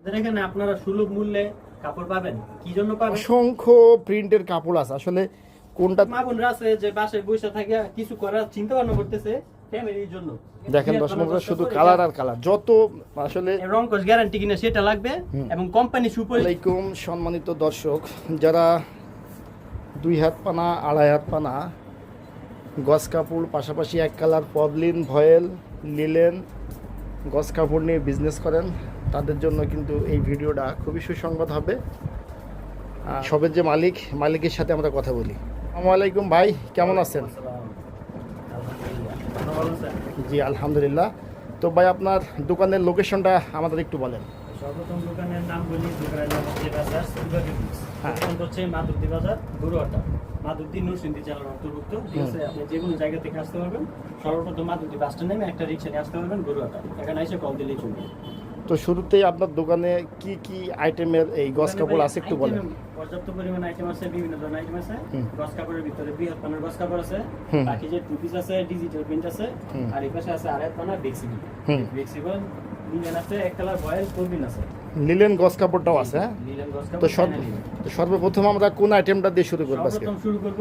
আমাদের এখানে আপনারা সুলভ মূল্যে কাপড় পাবেন। কি জন্য পাবেন? অসংখ্য প্রিন্টের কাপড় আছে। আসলে কোনটা মা বোনরা আছে যে বাসায় বসে থাকে কিছু করার চিন্তা ভাবনা করতেছে ফ্যামিলির জন্য। দেখেন শুধু কালার আর কালার। যত আসলে এর রং কোর্স গ্যারান্টি কিনা সেটা লাগবে। এবং কোম্পানি সুপরি আলাইকুম সম্মানিত দর্শক যারা দুই হাত পানা আড়াই হাত পানা গস কাপড় পাশাপাশি এক কালার পবলিন ভয়েল লিলেন গস কাপড় নিয়ে বিজনেস করেন, তাদের জন্য কিন্তু এই ভিডিওটা খুবই সুসংবাদ হবে। সবের যে মালিক, মালিকের সাথে আমরা কথা বলি। আসসালামু আলাইকুম ভাই, কেমন আছেন? আছেন? জি, আলহামদুলিল্লাহ। তো ভাই, আপনার দোকানের লোকেশনটা আমাদের একটু বলেন। সর্বপ্রথম দোকানের নাম বলি হচ্ছে হ্যাঁ। হচ্ছে বাজার গুরুহাটা মাধবদী নরসিংদী জেলার অন্তর্ভুক্ত। ঠিক আছে আপনি যে কোনো জায়গা থেকে আসতে পারবেন। সর্বপ্রথম নেমে একটা রিক্সা নিয়ে আসতে পারবেন গুরুহাটা এখানে এসে কল দিলেই চলবে। তো শুরুতেই আপনার দোকানে কি কি আইটেমের এই গস কাপড় আছে একটু বলেন। পর্যাপ্ত পরিমাণ আইটেম আছে বিভিন্ন ধরনের আইটেম আছে। গস কাপড়ের ভিতরে বৃহৎ পানার গস কাপড় আছে। বাকি যে টু পিস আছে ডিজিটাল প্রিন্ট আছে। আর এই পাশে আছে আড়াই পানা ফ্লেক্সিবল হুম। ফ্লেক্সিবল আছে এক কালার ভয়েল কোবিন আছে। লিলেন গস কাপড়টাও আছে হ্যাঁ? তো সর্ব তো সর্বপ্রথম আমরা কোন আইটেমটা দিয়ে শুরু করব আজকে? শুরু করব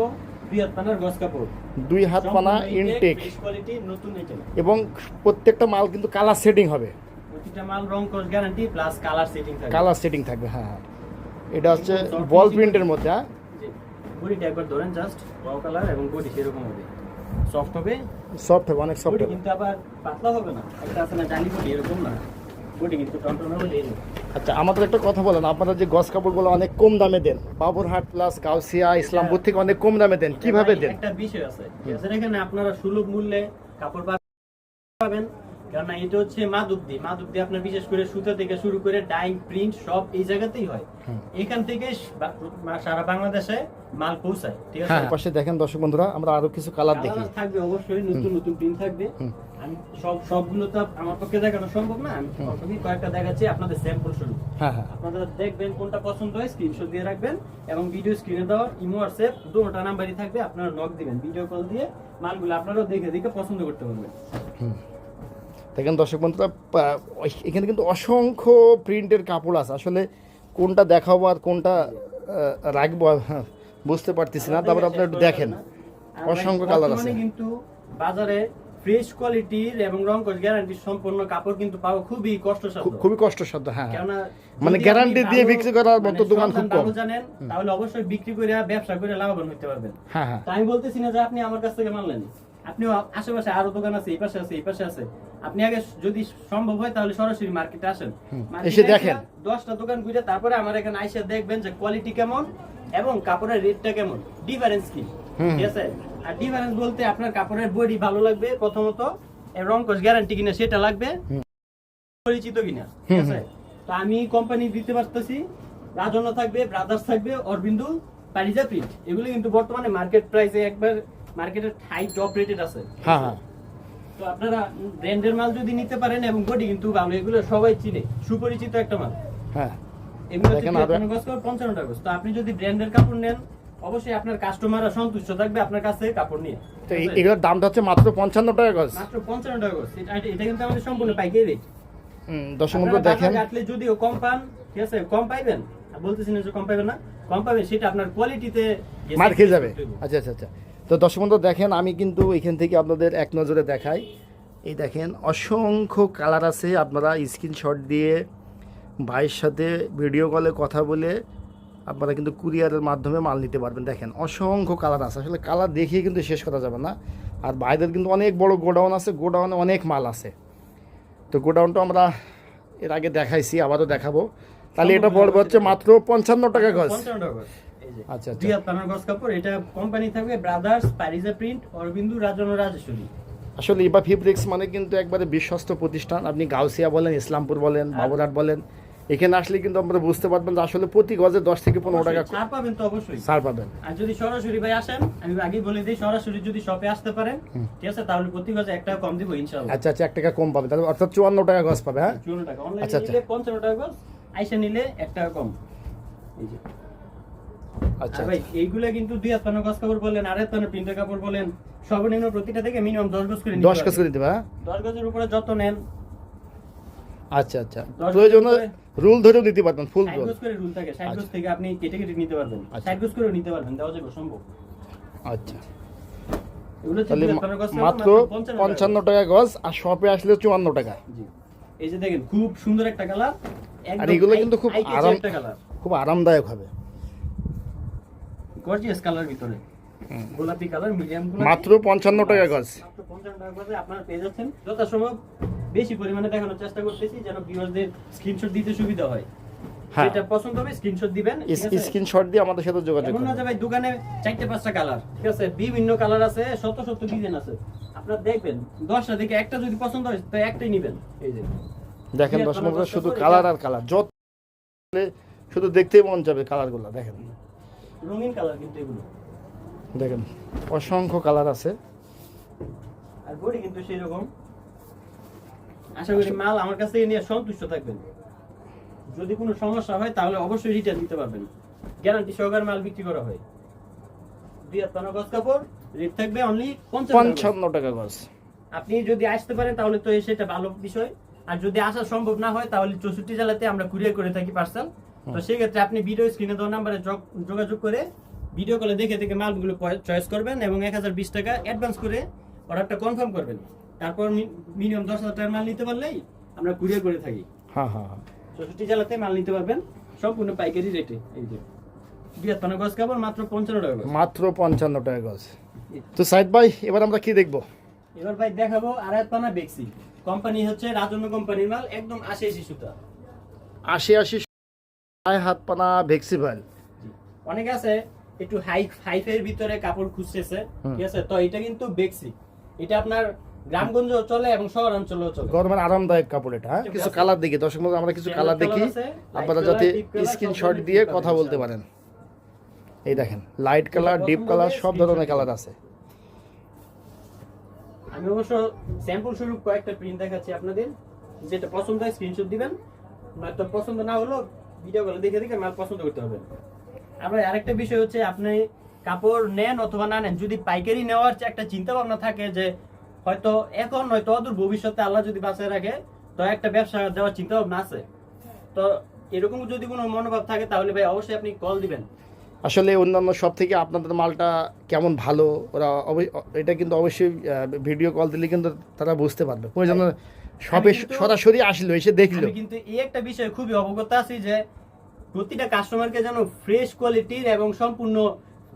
দুই হাত পানা ইনটেক কোয়ালিটি নতুন আইটেম এবং প্রত্যেকটা মাল কিন্তু কালার সেটিং হবে। প্রতিটা মাল রং গ্যারান্টি প্লাস কালার সেটিং থাকবে। কালার সেটিং থাকবে হ্যাঁ হ্যাঁ। এটা হচ্ছে বল প্রিন্টের মধ্যে হ্যাঁ? জি। বডিটা একবার ধরেন জাস্ট কালার এবং বডি সেরকম হবে। সফট হবে? সফট হবে অনেক সফট হবে। কিন্তু আবার পাতলা হবে না। একটা আছে না জালি বডি এরকম না। আচ্ছা আমাদের একটা কথা বলেন আপনারা যে গস কাপড়গুলো অনেক কম দামে দেন বাবুরহাট প্লাস গাউসিয়া ইসলামপুর থেকে অনেক কম দামে দেন কীভাবে দেন? একটা বিষয় আছে। এখানে আপনারা সুলভ মূল্যে কাপড় পাবেন কারণ এটা হচ্ছে মাদুব্দি মাদুব্দি আপনার বিশেষ করে সুতা থেকে শুরু করে ডাইং প্রিন্ট সব এই জায়গাতেই হয়। এখান থেকে সারা বাংলাদেশে মাল পৌঁছায় ঠিক আছে? হ্যাঁ পাশে দেখেন দর্শক বন্ধুরা আমরা আরও কিছু কালার দেখি। থাকবে অবশ্যই নতুন নতুন প্রিন্ট থাকবে। আমি সব সবগুলো তো আমার পক্ষে দেখানো সম্ভব না আমি প্রথমেই কয়েকটা দেখাচ্ছি আপনাদের স্যাম্পল শুরু হ্যাঁ হ্যাঁ। আপনারা দেখবেন কোনটা পছন্দ হয় স্ক্রিনশট দিয়ে রাখবেন এবং ভিডিও স্ক্রিনে দেওয়া ইমো হোয়াটসঅ্যাপ দুটোটা নাম্বারই থাকবে আপনারা নক দিবেন। ভিডিও কল দিয়ে মালগুলো আপনারাও দেখে দেখে পছন্দ করতে পারবেন। দেখেন দর্শক বন্ধুরা এখানে কিন্তু অসংখ্য প্রিন্টের কাপড় আছে। আসলে কোনটা দেখাবো আর কোনটা রাখব হ্যাঁ, বুঝতে পারতেছি না। তারপর আপনি একটু দেখেন। অসংখ্য কালার আছে। কিন্তু বাজারে ফ্রেশ কোয়ালিটির এবং রং গ্যারান্টি সম্পূর্ণ কাপড় কিন্তু পাওয়া খুবই কষ্টসাধ্য। খুবই কষ্টসাধ্য হ্যাঁ। মানে আপনি দিয়ে বিক্রি করার মানে মতো দোকান খুব কম। জানেন তাহলে অবশ্যই বিক্রি করে ব্যবসা করে লাভবান হতে পারবেন। হ্যাঁ হ্যাঁ। আমি বলতেছি না যে আপনি আমার কাছ থেকে মানলেন আপনি আশেপাশে আরও দোকান আছে এই পাশে আছে এই পাশে আছে। আপনি আগে যদি সম্ভব হয় তাহলে সরাসরি মার্কেটে আসেন। এসে দেখেন। দশটা দোকান ঘুরে তারপরে আমার এখানে আইসা দেখবেন যে কোয়ালিটি কেমন এবং কাপড়ের রেটটা কেমন। ডিফারেন্স কি? ঠিক আছে? আর ডিফারেন্স বলতে আপনার কাপড়ের বডি ভালো লাগবে প্রথমত রং কোর্স গ্যারান্টি কিনা সেটা লাগবে। পরিচিত কিনা ঠিক আছে? তো আমি কোম্পানি দিতে পারতেছি। রাজন্য থাকবে ব্রাদার্স থাকবে অরবিন্দু পারিজা প্রিন্ট এগুলো কিন্তু বর্তমানে মার্কেট প্রাইসে একবার মার্কেটের হাই টপ রেটেড আছে। হ্যাঁ হ্যাঁ। তো আপনারা ব্র্যান্ডের মাল যদি নিতে পারেন এবং বডি কিন্তু ভালো এগুলো সবাই চিনে সুপরিচিত একটা মাল। হ্যাঁ। এগুলো দেখেন থেকে আরো- আপনার গজ কাপড় পঞ্চান্ন টাকা তো আপনি যদি ব্র্যান্ডের কাপড় নেন অবশ্যই আপনার কাস্টমাররা সন্তুষ্ট থাকবে আপনার কাছে কাপড় নিয়ে। তো এগুলোর দামটা হচ্ছে মাত্র পঞ্চান্ন টাকা গজ মাত্র পঞ্চান্ন টাকা গজ। এটা এটা কিন্তু আমাদের সম্পূর্ণ পাইকারি রেট। দেখেন। কাটলে যদিও কম পান ঠিক আছে কম পাইবেন। বলতেছি না যে কম পাইবেন না কম পাবেন সেটা আপনার কোয়ালিটিতে মার খেয়ে যাবে। আচ্ছা আচ্ছা আচ্ছা। তো দর্শক বন্ধু দেখেন আমি কিন্তু এখান থেকে আপনাদের এক নজরে দেখাই। এই দেখেন অসংখ্য কালার আছে। আপনারা স্ক্রিনশট দিয়ে ভাইয়ের সাথে ভিডিও কলে কথা বলে আপনারা কিন্তু কুরিয়ারের মাধ্যমে মাল নিতে পারবেন। দেখেন অসংখ্য কালার আছে। আসলে কালার দেখিয়ে কিন্তু শেষ করা যাবে না। আর ভাইদের কিন্তু অনেক বড় গোডাউন আছে। গোডাউনে অনেক মাল আছে। তো গোডাউনটা আমরা এর আগে দেখাইছি আবারও দেখাবো। তাহলে এটা পড়বে হচ্ছে মাত্র পঞ্চান্ন টাকা গজ। টাকা। আচ্ছা আচ্ছা। দুই হাত পানার গজ কাপড় এটা কোম্পানি থাকবে ব্রাদার্স প্যারিজা প্রিন্ট অরবিন্দু রাজন রাজেশ্বরী। আসলে ইবা ফিব্রিক্স মানে কিন্তু একবারে বিশ্বস্ত প্রতিষ্ঠান। আপনি গাউসিয়া বলেন ইসলামপুর বলেন বাবুরহাট বলেন এখানে আসলে কিন্তু আপনারা বুঝতে পারবেন যে আসলে প্রতি গজে দশ থেকে পনেরো টাকা ছাড় পাবেন তো অবশ্যই। ছাড় পাবেন। আর যদি সরাসরি ভাই আসেন আমি আগেই বলে দিই সরাসরি যদি শপে আসতে পারেন ঠিক আছে তাহলে প্রতি গজে একটা কম দিব ইনশাআল্লাহ। আচ্ছা আচ্ছা এক টাকা কম পাবে তাহলে অর্থাৎ চুয়ান্ন টাকা গজ পাবে হ্যাঁ? চুয়ান্ন টাকা। অনলাইনে আচ্ছা, আচ্ছা। নিলে পঞ্চান্ন টাকা গজ আইসা নিলে এক টাকা কম। এই যে। আচ্ছা ভাই এইগুলা কিন্তু দুই হাত পানার গজ কাপড় বলেন আড়াই হাত পানার প্রিন্টের কাপড় বলেন সর্বনিম্ন প্রতিটা থেকে মিনিমাম দশ গজ করে দশ গজ করে দিতে হবে হ্যাঁ? দশ গজের উপরে যত নেন আচ্ছা আচ্ছা। দশ রুল ধরেও নিতে পারবেন ফুল রুল করে রুল থাকে ষাট গজ আচ্ছা। থেকে আপনি কেটে কেটে নিতে পারবেন। আচ্ছা। ষাট গজ করেও নিতে পারবেন দেওয়া যাবে সম্ভব। আচ্ছা। তাহলে মাত্র পঞ্চান্ন টাকা। গজ আর শপে আসলে চুয়ান্ন টাকা। জি। এই যে দেখেন খুব সুন্দর একটা কালার আর এগুলো কিন্তু খুব আরাম খুব আরামদায়ক হবে। গর্জিয়াস কালার ভিতরে। গোলাপি কালার মিডিয়াম মাত্র পঞ্চান্ন টাকা গজ। 55 টাকা করে আপনারা পেয়ে যাচ্ছেন। যথাসম্ভব বেশি পরিমাণে দেখানোর চেষ্টা করতেছি যেন ভিউয়ারদের স্ক্রিনশট দিতে সুবিধা হয়। হ্যাঁ। যেটা পছন্দ হবে স্ক্রিনশট দিবেন স্ক্রিনশট দিয়ে আমাদের সাথে যোগাযোগ এমন না যে করবেন ভাই দোকানে চারটে পাঁচটা কালার ঠিক আছে? বিভিন্ন কালার আছে শত শত ডিজাইন আছে। আপনারা দেখবেন দশটা থেকে একটা যদি পছন্দ হয় তো একটাই নেবেন। এই যে। দেখেন দশ নম্বর শুধু কালার আর কালার যত শুধু দেখতেই মন যাবে কালারগুলো দেখেন। রঙিন কালার কিন্তু এগুলো। দেখেন অসংখ্য কালার আছে। আর বডি কিন্তু সেই রকম আশা করি মাল আমার কাছ নিয়ে সন্তুষ্ট থাকবেন। যদি কোনো সমস্যা হয় তাহলে অবশ্যই রিটার্ন দিতে পারবেন। গ্যারান্টি সহকারে মাল বিক্রি করা হয়। দুই হাত পানা গজ কাপড় রেট থাকবে অনলি পঞ্চান্ন পঞ্চান্ন টাকা গজ। আপনি যদি আসতে পারেন তাহলে তো সেটা ভালো বিষয়। আর যদি আসা সম্ভব না হয় তাহলে চৌষট্টি জেলাতে আমরা কুরিয়ার করে থাকি পার্সেল তো সেক্ষেত্রে আপনি ভিডিও স্ক্রিনে দেওয়া নাম্বারে যোগাযোগ করে ভিডিও কলে দেখে দেখে মালগুলো চয়েস করবেন এবং এক হাজার বিশ টাকা অ্যাডভান্স করে অর্ডারটা কনফার্ম করবেন। তারপর মিনিমাম দশ হাজার টাকার মাল নিতে পারলেই আমরা কুরিয়ার করে থাকি। হ্যাঁ হ্যাঁ হ্যাঁ। চৌষট্টি জেলাতে মাল নিতে পারবেন সম্পূর্ণ পাইকারি রেটে এই যে। পানা গজ কাপড় মাত্র পঞ্চান্ন টাকা মাত্র পঞ্চান্ন টাকা গজ তো সাইদ ভাই এবার আমরা কি দেখব? এবার ভাই দেখাবো আড়াই পানা বেক্সি কোম্পানি হচ্ছে রাজন্য কোম্পানির মাল একদম আশি আশি সুতা। আশি আশি আয় হাত পানা ভেক্সিভাল অনেকে আছে একটু হাই হাইফের ভিতরে কাপড় খুঁজতেছে ঠিক আছে? তো এটা কিন্তু বেক্সি এটা আপনার গ্রামগঞ্জ চলে এবং শহর অঞ্চলেও চলে। গরমের আরামদায়ক কাপড় এটা হ্যাঁ? কিছু কালার দেখি। দর্শক বন্ধু, আমরা কিছু কালার দেখি। আপনারা যাতে স্ক্রিনশট দিয়ে কথা বলতে পারেন। এই দেখেন লাইট কালার ডিপ কালার সব ধরনের কালার আছে। আমি অবশ্য স্যাম্পল স্বরূপ কয়েকটা প্রিন্ট দেখাচ্ছি আপনাদের। যেটা পছন্দ হয় স্ক্রিনশট দিবেন নয়তো পছন্দ না হলো ভিডিও গুলো দেখে দেখে মাল পছন্দ করতে হবে। আবার আরেকটা বিষয় হচ্ছে আপনি কাপড় নেন অথবা না নেন, যদি পাইকারি নেওয়ার একটা চিন্তা ভাবনা থাকে যে হয়তো এখন নয়তো অদূর ভবিষ্যতে আল্লাহ যদি বাঁচায় রাখে, তো একটা ব্যবসা দেওয়ার চিন্তা ভাবনা আছে। তো এরকম যদি কোনো মনোভাব থাকে তাহলে ভাই অবশ্যই আপনি কল দিবেন। আসলে অন্যান্য সব থেকে আপনাদের মালটা কেমন ভালো, ওরা এটা কিন্তু অবশ্যই ভিডিও কল দিলে কিন্তু তারা বুঝতে পারবে। প্রয়োজন সবে সরাসরি আসলো এসে দেখল। কিন্তু এই একটা বিষয়ে খুবই অবগত আছি যে প্রতিটা কাস্টমারকে যেন ফ্রেশ কোয়ালিটির এবং সম্পূর্ণ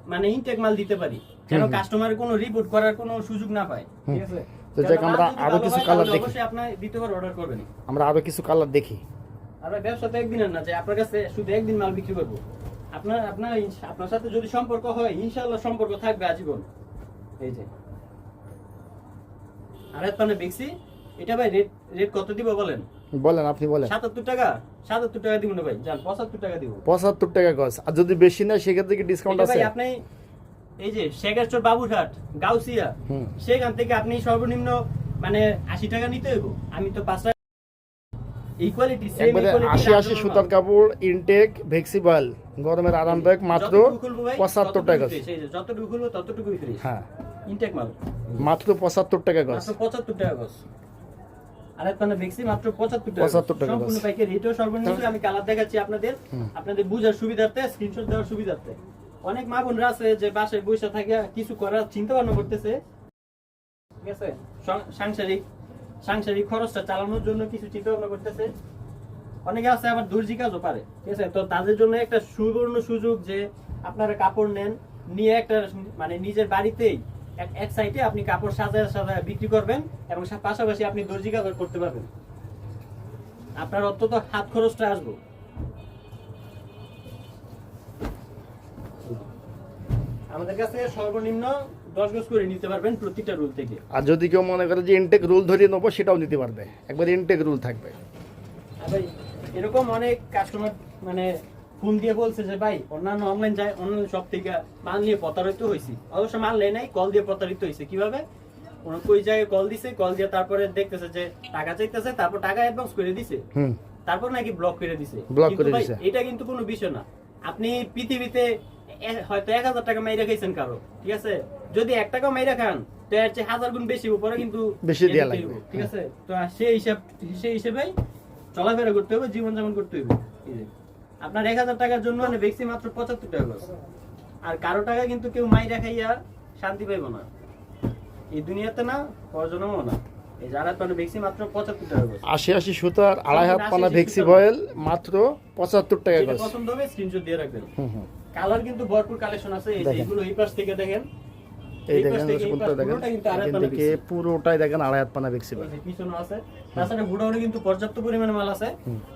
মানে ইনটেক মাল দিতে পারি। যেন হুম। কোনো রিপোর্ট করার কোনো সুযোগ না পায়। ঠিক আছে? তো যাক আমরা আরও কিছু কালার দেখি। অবশ্যই আপনি দ্বিতীয়বার অর্ডার করবেন। আমরা আরও কিছু কালার দেখি। আর ভাই ব্যবসা তো একদিনের না যে আপনার কাছে শুধু একদিন মাল বিক্রি করব। আপনার আপনার আপনার সাথে যদি সম্পর্ক হয় ইনশাআল্লাহ সম্পর্ক থাকবে আজীবন। এই যে। আর একটা দেখছি এটা ভাই রেট রেট কত দিব বলেন? বলেন আপনি বলেন। সাতাত্তর টাকা? সাতাত্তর টাকা দিব না ভাই যান পঁচাত্তর টাকা দিব। পঁচাত্তর টাকা গজ। আর যদি বেশি না সেক্ষেত্রে কি ডিসকাউন্ট আছে ভাই আপনি এই যে শেখারচর বাবুরহাট গাউসিয়া সেখান থেকে আপনি সর্বনিম্ন মানে আশি টাকা নিতে হইব। আমি তো পাঁচ টাকা সেম আশি আশি সুতার কাপড় ইনটেক ভেক্সিবল গরমের আরামদায়ক মাত্র পঁচাত্তর টাকা। যতটুকু খুলবো ততটুকুই ফ্রি হ্যাঁ। ইনটেক মাল। মাত্র পঁচাত্তর টাকা গজ। পঁচাত্তর টাকা গজ। আর একটা মাত্র পঁচাত্তর টাকা। 75 টাকা সম্পূর্ণ পাইকারি এটাও সর্বনিম্ন আমি কালার দেখাচ্ছি আপনাদের। আপনাদের বুঝার সুবিধার্থে স্ক্রিনশট দেওয়ার সুবিধার্থে। অনেক মা বোনরা আছে যে বাসায় বসে থাকে কিছু করার চিন্তা ভাবনা করতেছে। ঠিক আছে? সাংসারিক সাংসারিক খরচটা চালানোর জন্য কিছু চিন্তা ভাবনা করতেছে। অনেকে আছে আবার দর্জি কাজও পারে। ঠিক আছে? তো তাদের জন্য একটা সুবর্ণ সুযোগ যে আপনারা কাপড় নেন নিয়ে একটা মানে নিজের বাড়িতেই এক- সাইডে আপনি কাপড় সাজায় সাজায় বিক্রি করবেন এবং পাশাপাশি আপনি দর্জি কাজ করতে পারবেন। আপনার অন্তত হাত খরচটা আসব। আমাদের কাছে সর্বনিম্ন দশ গজ করে নিতে পারবেন প্রতিটা রুল থেকে। আর যদি কেউ মনে করে যে ইনটেক রুল ধরিয়ে নেব সেটাও নিতে পারবে। একবার ইনটেক রুল থাকবে। এরকম অনেক কাস্টমার মানে ফোন দিয়ে বলছে যে ভাই অন্যান্য অনলাইন যায় অনলাইন সব থেকে মাল নিয়ে প্রতারিত হয়েছি। অবশ্য মাল নেয় নাই কল দিয়ে প্রতারিত হয়েছে। কীভাবে? জায়গায় কল দিছে কল দিয়ে তারপরে দেখতেছে যে টাকা চাইতেছে তারপর টাকা অ্যাডভান্স করে দিছে। তারপর নাকি ব্লক করে দিছে। কিন্তু করে দিছে। এটা কিন্তু কোনো বিষয় না। আপনি পৃথিবীতে হয়তো এক হাজার টাকা মাইরা খাইছেন কারও ঠিক আছে? যদি এক টাকা মাইরা খান তো এর চেয়ে হাজার গুণ বেশি উপরে কিন্তু বেশি দেয়া লাগবে। ঠিক আছে? তো সেই হিসাব সেই হিসেবে চলাফেরা করতে হবে জীবনযাপন করতে হবে এই যে। আপনার এক হাজার টাকার জন্য মানে ভ্যাকসি মাত্র পঁচাত্তর টাকা গজ আর কারও টাকা কিন্তু কেউ মাই রাখাইয়া শান্তি পাইব না। এই দুনিয়াতে না পরজনমও না এই যারা ভ্যাকসি মাত্র পঁচাত্তর টাকা গজ আশি আশি সুতার আড়াই হাত পানা ভেক্সি ভয়েল মাত্র পঁচাত্তর টাকা যেটা পছন্দ হবে স্ক্রিনশট দিয়ে রাখবেন। হুম হুম। কালার কিন্তু ভরপুর কালেকশন আছে এই যে দেখেন। এই পাশ থেকে দেখেন। এই দেখেন দেখেন এখান থেকে পুরোটাই দেখেন আড়াই হাত পানা পিছনে আছে। তাছাড়া গুডাউনে কিন্তু পর্যাপ্ত পরিমাণে মাল আছে।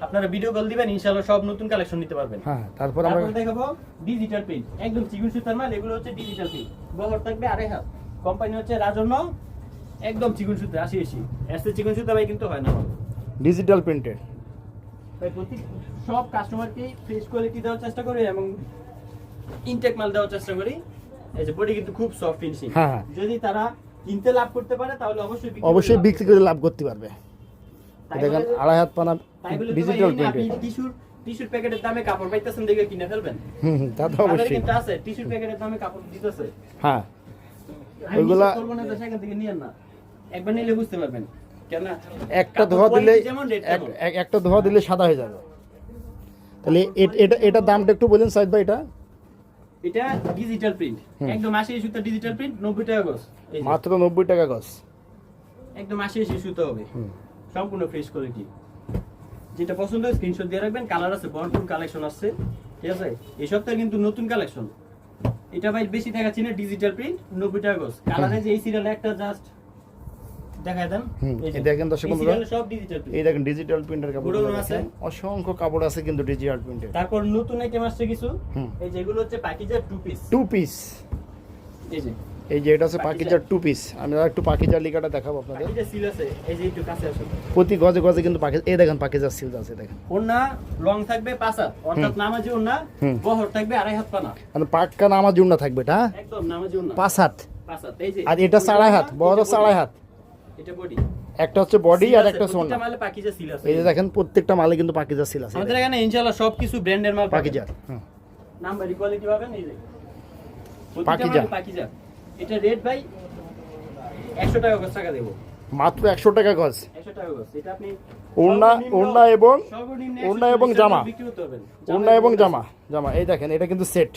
আপনারা ভিডিও কল দিবেন ইনশাআল্লাহ সব নতুন কালেকশন নিতে পারবেন। হ্যাঁ তারপর আমরা দেখাবো ডিজিটাল প্রিন্ট একদম চিকুন সুতার মাল এগুলো হচ্ছে ডিজিটাল প্রিন্ট বহর থাকবে আড়াই হাত। কোম্পানি হচ্ছে রাজন্য। একদম চিকুন সুতা আশি আশি। এসে চিকুন সুতা ভাই কিন্তু হয় না ডিজিটাল প্রিন্টেড তাই প্রতি সব কাস্টমারকে ফ্রেশ কোয়ালিটি দেওয়ার চেষ্টা করি এবং ইনটেক মাল দেওয়ার চেষ্টা করি। এই যে বডি কিন্তু খুব সফট ফিনিশিং হ্যাঁ, হ্যাঁ। যদি তারা কিনতে লাভ করতে পারে তাহলে অবশ্যই অবশ্যই বিক্রি করে লাভ করতে পারবে। দেখেন আড়াই হাত পানা ডিজিটাল টিস্যুর টিস্যুর প্যাকেটের দামে কাপড় পাইতেছেন দেখে কিনে ফেলবেন। হুম হুম, তা তো অবশ্যই। কিন্তু আছে টিস্যুর প্যাকেটের দামে কাপড় দিতেছে। হ্যাঁ। ওইগুলা- না সেখান থেকে নিয়েন না। একবার নিলে বুঝতে পারবেন কেন একটা ধোয়া দিলে একটা ধোয়া দিলে সাদা হয়ে যাবে। তাহলে এটা এটা দামটা একটু বলেন সাইদ ভাই এটা? এটা ডিজিটাল প্রিন্ট একদম আসে এই সুতো ডিজিটাল প্রিন্ট নব্বই টাকা গজ। মাত্র নব্বই টাকা গজ। একদম আসে আশি সুতো হবে। সম্পূর্ণ ফ্রেশ কোয়ালিটি যেটা পছন্দ হয় স্ক্রিনশট দিয়ে রাখবেন কালার আছে ভরপুর কালেকশন আসছে ঠিক আছে? এই সপ্তাহে কিন্তু নতুন কালেকশন এটা ভাই বেশি টাকা না ডিজিটাল প্রিন্ট নব্বই টাকা গজ। কালারে যে এই সিরিয়াল একটা জাস্ট দেখায় দেন। এই দেখেন দর্শক বন্ধুরা। সব ডিজিটাল এই দেখেন ডিজিটাল প্রিন্টের কাপড় আছে। অসংখ্য কাপড় আছে কিন্তু ডিজিটাল প্রিন্টের তারপর নতুন আইটেম আসছে কিছু। এই যেগুলো হচ্ছে পাকিজার টু পিস টু পিস এই যে। এই যে এটা হচ্ছে পাকিজার। টু পিস আমি একটু পাকিজার লিকাটা দেখাবো আপনাদের। পাকিজার সিল আছে। এই যে একটু কাছে আসুন। প্রতি গজে গজে কিন্তু এই দেখেন পাকিজার সিল আছে দেখেন। লং থাকবে পাঁচ অর্থাৎ নামাজি ওন্না বহর থাকবে আড়াই হাত পানা। মানে পাক্কা নামাজ জুমনা থাকবে এটা হ্যাঁ? একদম নামাজি ওন্না পাঁচ হাত। আর এটা সাড়াই হাত বড় সাড়াই হাত। এটা বডি একটা হচ্ছে বডি আর একটা সোনা। মালে পাকিজা সিল আছে। এই যে দেখেন প্রত্যেকটা মালে কিন্তু পাকিজার সিল আছে। আমাদের এখানে ইনশাআল্লাহ সবকিছু ব্র্যান্ডের মাল পাকিজা হুম। নাম্বার কোয়ালিটি পাবেন এই যে। পাকিজা। পাকিজা। এটা রেট ভাই 100 টাকা করে টাকা দেব। মাত্র একশো টাকা গজ 100 টাকা করে এটা আপনি ওড়না ওড়না এবং ওড়না এবং জামা। ওড়না এবং জামা। জামা। এই দেখেন এটা কিন্তু সেট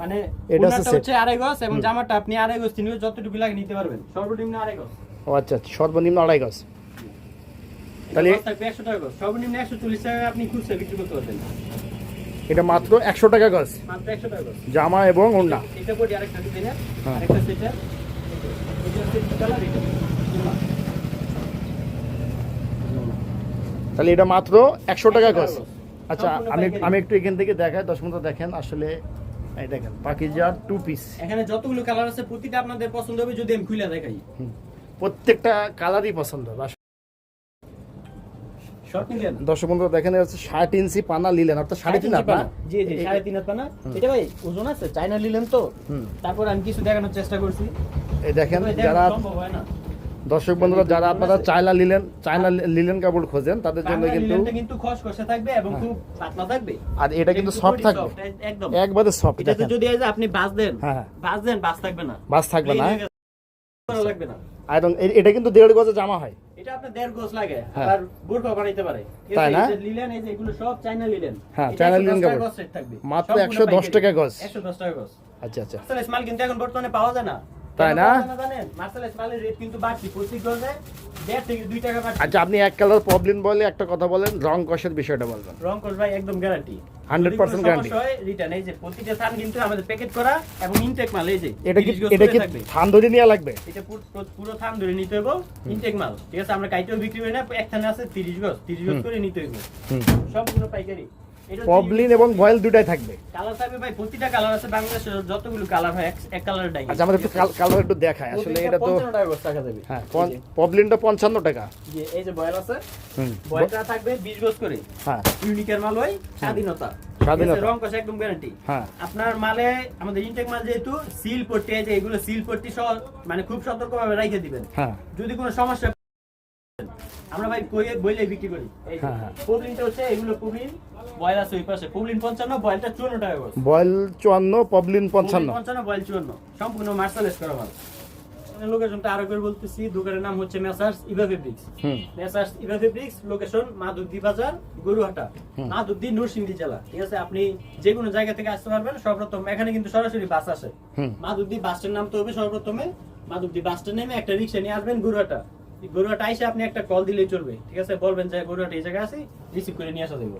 মানে এটা। হচ্ছে আড়াই গজ এবং জামাটা আপনি আড়াই গজ তিন গজ যতটুকু লাগে নিতে পারবেন। সর্বনিম্ন আড়াই গজ ও আচ্ছা আচ্ছা, সর্বনিম্ন আড়াই গজ। তাহলে গজ থাকবে 100 টাকা গজ। সর্বনিম্ন 140 টাকা আপনি খুচরা বিক্রি করতে পারবেন। এটা মাত্র একশো টাকা গজ। মাত্র 100 টাকা গজ। জামা এবং ওড়না। হ্যাঁ। তাহলে এটা মাত্র একশো টাকা গজ। আচ্ছা আমি আমি একটু এখান থেকে দেখাই দশ মিনিট দেখেন। আসলে এই দেখেন পাকিজার টু পিস এখানে যতগুলো কালার আছে প্রতিটা আপনাদের পছন্দ হবে যদি আমি খুলে দেখাই। প্রত্যেকটা কালারই পছন্দ নিলেন? দর্শক বন্ধুরা দেখেন হচ্ছে ষাট ইঞ্চি পানা লিলেন অর্থাৎ সাড়ে তিন হাত না? জি জি সাড়ে তিন হাত পানা। এটা ভাই ওজন আছে? চাইনা নিলেন তো? তারপর আমি কিছু দেখানোর চেষ্টা করছি। এই দেখেন যারা হয় দর্শক বন্ধুরা যারা আপনারা চায়না লিলেন চায়না লিলেন কাপড় খোঁজেন তাদের জন্য কিন্তু কিন্তু খসখসে থাকবে এবং খুব পাতলা থাকবে। আর এটা কিন্তু সফট থাকবে। একদম। একবারে সফট যদি আপনি দেন হ্যাঁ। বাস দেন থাকবে না। থাকবে না হয়ে। লাগবে না। এবং এটা কিন্তু দেড় গজে জামা হয়। এটা আপনার দেড় গজ লাগে আর আবার বোরখা বানাইতে পারে। তাই না? লিলেন এই যে এগুলো সব চাইনা লিলেন। হ্যাঁ, চায়না লিলেন টাকা কাপড়। মাত্র 110 টাকা গজ। 110 টাকা গজ। আচ্ছা আচ্ছা। মার্সেলাইজ মাল কিন্তু এখন বর্তমানে পাওয়া যায় না। তাই না? আচ্ছা আপনি এক কালার প্রবলেম বলে একটা কথা বলেন রং কষের বিষয়টা বলবেন। রং কোর্স ভাই একদম গ্যারান্টি 100% guarantee। রিটার্ন এই যে প্রতিটা থান কিন্তু আমাদের প্যাকেট করা এবং ইনটেক মাল এই যে এটা কি এটা কি থান ধরে নেওয়া লাগবে? এটা পুরো- থান ধরে নিতে হবে ইনটেক মাল। ঠিক আছে আমরা কাইটেও বিক্রি করি না এক থানে আছে 30 গজ 30 গজ করে নিতে হবে সম্পূর্ণ পাইকারি। এটা প্রবলিন এবং ভয়েল দুটাই থাকবে। কালার থাকবে ভাই প্রতিটা কালার আছে বাংলাদেশের যতগুলো কালার হয় এক- কালারের ডাই আচ্ছা আমাদের একটু কালার একটু দেখায়। আসলে এটা তো টাকা গজ টাকা দেবে। হ্যাঁ প্রবলেমটা পঞ্চান্ন টাকা। যে এই যে বয়েল আছে হুম। বয়েলটা থাকবে 20 গজ করে। হ্যাঁ। ইউনিকের মাল হয় স্বাধীনতা। স্বাধীনতা। রং কষা একদম গ্যারান্টি হ্যাঁ। আপনার মালে আমাদের ইনটেক মাল যেহেতু সিল পট্টি আছে এগুলো সিল পট্টি সহ মানে খুব সতর্কভাবে রেখে দিবেন। হ্যাঁ। যদি কোনো সমস্যা আমরা ভাই কইয়ে বইলে বিক্রি করি? হ্যাঁ, হ্যাঁ। পুবলিনটা হচ্ছে এগুলো পুবলিন বয়েল আছে ওই পাশে। পুবলিন পঞ্চান্ন বয়েলটা চুয়ান্ন টাকা করে। বয়েল চুয়ান্ন প্রবলিন পঞ্চান্ন। পঞ্চান্ন বয়েল চুয়ান্ন। সম্পূর্ণ মার্শালেস করা দোকানের লোকেশনটা আরও করে বলতেছি দোকানের নাম হচ্ছে মেসার্স ইভা ফেব্রিক্স হুম। Messrs Eva fabrics location Madhuddi বাজার গরুহাটা। মাধুদ্দি নরসিংদী জেলা। ঠিক আছে আপনি যে কোনো জায়গা থেকে আসতে পারবেন সর্বপ্রথম এখানে কিন্তু সরাসরি বাস আসে। হুম। মাধুদ্দি বাস স্ট্যান্ড নামতে হবে সর্বপ্রথমে। মাধুদ্দি বাস স্ট্যান্ড নেমে একটা রিক্সা নিয়ে আসবেন গরুহাটা। গরুহাটা এসে আপনি একটা কল দিলে চলবে। ঠিক আছে? বলবেন যে গরুহাটা এই জায়গায় আছে রিসিভ করে নিয়ে আসা যাবে